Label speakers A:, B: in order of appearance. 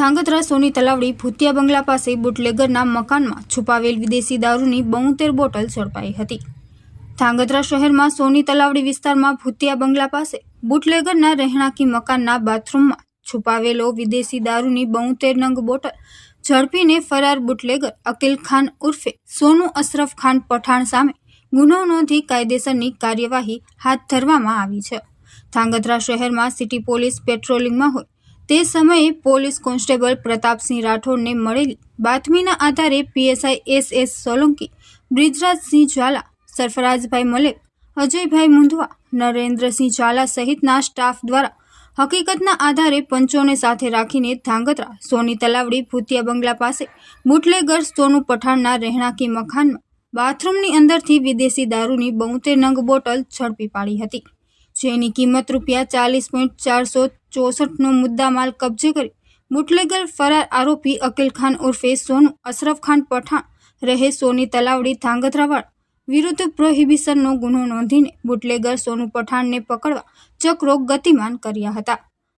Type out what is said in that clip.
A: ધાંગધ્રા સોની તલાવડી ભૂતિયા બંગલા પાસે બુટલેગરના મકાનમાં છુપાવેલ વિદેશી દારૂની બોતેર બોટલ ઝડપાઈ હતી. ધાંગધ્રા શહેરમાં સોની તલાવડી વિસ્તારમાં ભૂતિયા બંગલા પાસે બુટલેગરના રહેણાંકી મકાનના બાથરૂમમાં છુપાવેલો વિદેશી દારૂની બોતેર નંગ બોટલ ઝડપીને ફરાર બુટલેગર અકીલ ખાન ઉર્ફે સોનુ અશરફ ખાન પઠાણ સામે ગુનો નોંધી કાયદેસરની કાર્યવાહી હાથ ધરવામાં આવી છે. ધાંગધ્રા શહેરમાં સિટી પોલીસ પેટ્રોલિંગમાં હોય તે સમયે પોલીસ કોન્સ્ટેબલ પ્રતાપસિંહ રાઠોડને મળેલી બાતમીના આધારે PSI S S Solanki, Brijrajsinh Zala, Sarfarajbhai Malek, Ajaybhai Mundhva, Narendrasinh Zala સહિતના સ્ટાફ દ્વારા હકીકતના આધારે પંચોને સાથે રાખીને ધાંગધ્રા, સોની તલાવડી, ભૂતિયા બંગલા પાસે, બુટલેગર સોનું પઠાણના રહેણાંકી મકાનમાં, બાથરૂમની અંદરથી વિદેશી દારૂની બોતેર નંગ બોટલ ઝડપી પાડી હતી. જેની કિંમત રૂપિયા ચાલીસ પોઈન્ટ ચારસો ચોસઠનો મુદ્દામાલ કબજે કરી બુટલેગર ફરાર આરોપી અકિલ ખાન ઉર્ફે સોનુ અશરફ ખાન પઠાણ રહે સોની તલાવડી ધાંગધ્રાવાડ વિરુદ્ધ પ્રોહિબિશનનો ગુનો નોંધીને બુટલેગર સોનુ પઠાણને પકડવા ચક્રો ગતિમાન કર્યા હતા.